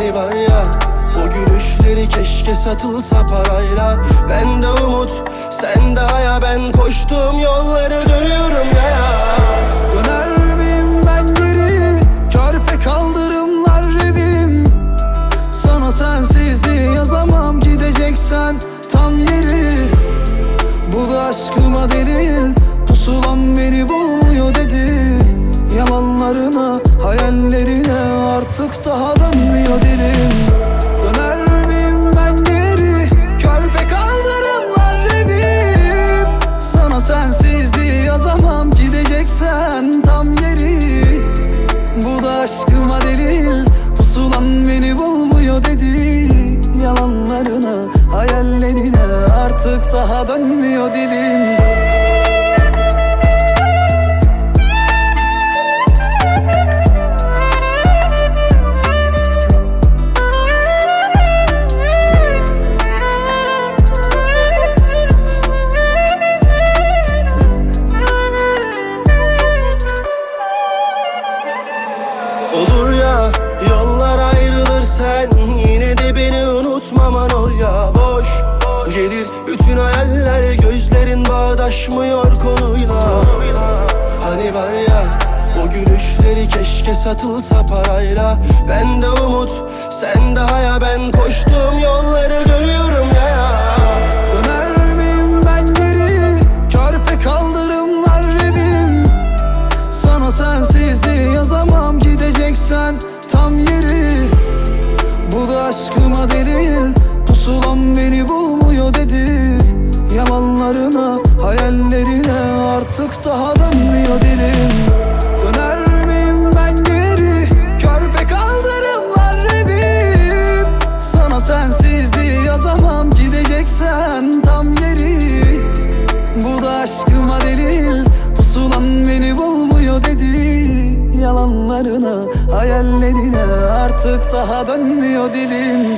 Hani var ya o gülüşleri keşke satılsa parayla. Ben de umut sen de haya ben koştuğum yolları dönüyorum ya. Döner miyim ben geri Körpe kaldırımlar evim Sana sensizliği yazamam Gideceksen tam yeri. Bu da aşkıma delil Pusulam beni bulmuyor dedi Aşkıma delil Pusulan beni bulmuyor dedi. Yalanlarına, hayallerine Artık daha dönmüyor dilim Olur ya yollar ayrılır sen. Yine de beni unutmaman ol ya boş Gelir bütün hayaller gözlerin bağdaşmıyor konuyla. Hani var ya o gülüşleri keşke satılsa parayla. Ben de umut sen de haya. Ben koştuğum yolları dönüyorum ya. Ya Döner miyim ben geri? Körpe kaldırımlar Sana yazamam Gideceksen tam yeri. Bu da aşkıma delil Pusulam beni bulmuyor dedi. Yalanlarına, hayallerine Artık daha dönmüyor dilim Yalanlarına, hayallerine Artık daha dönmüyor dilim